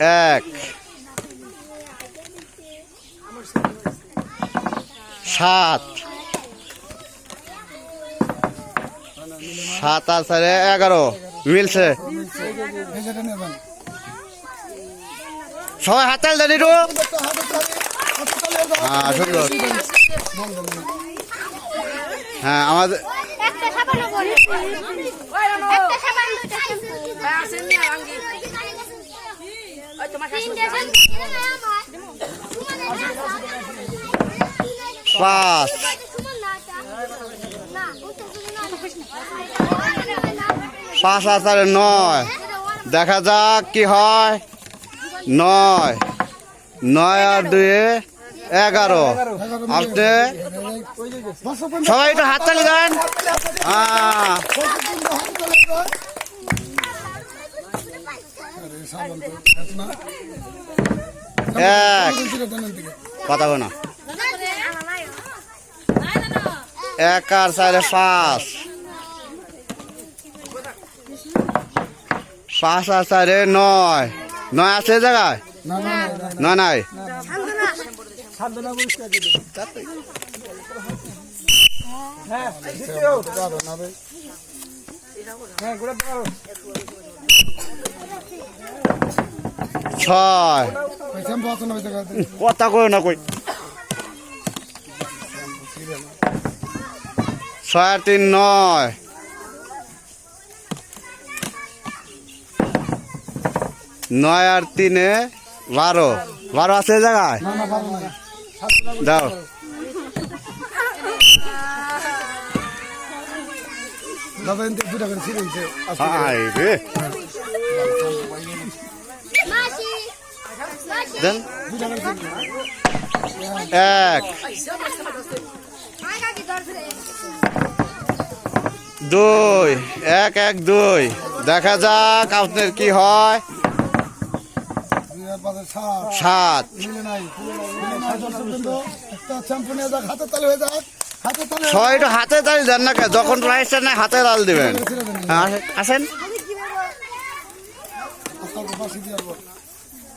এক। সাত। সাত আর চারে এগারো। মিলছে। সবাই হাতাল দেন একটু। হ্যাঁ সুন্দর হ্যাঁ আমাদের একটা পাঁচ পাঁচ আর চারে নয়। দেখা যাক কি হয়। নয়। নয় আর দুয়ে এগারো। আপনি সবাই একটু হাত তালি দেন। হ্যাঁ এক কথা না এক আর চারে পাঁচ পাঁচ। আর চারে নয় নয় আছে জায়গায় নয় নাই ছয় কথা কই না কই। ছয় আর তিন নয়। নয় আর তিনে বারো। বারো আছে জায়গায়? দাও। দাদা দুটা করে মাসি দেন। এক। দুই। এক এক দুই। দেখা যাক আপনার কি হয়। সাত। যাক হাতে তালে দেন না? যখন প্রাইসটা নাই হাতে তাল দিবেন। হ্যাঁ, আসেন-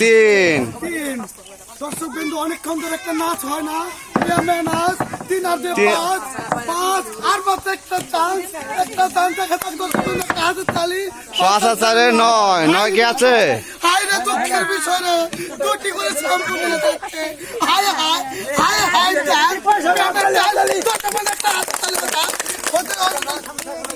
তিন। দর্শক বিন্দু অনেকক্ষণ ধরে একটা নাচ হয় না? নাচ তিন আর দুই তিন। পাঁচ পাঁচ আর মাত্র একটা চান্স একটা চান্স দেখা একটা হাতের তালি। পাঁচ আর চারে নয়। নয় কি আছে? হাই রে দুঃখের বিষয় রে দুটি করে থাকছে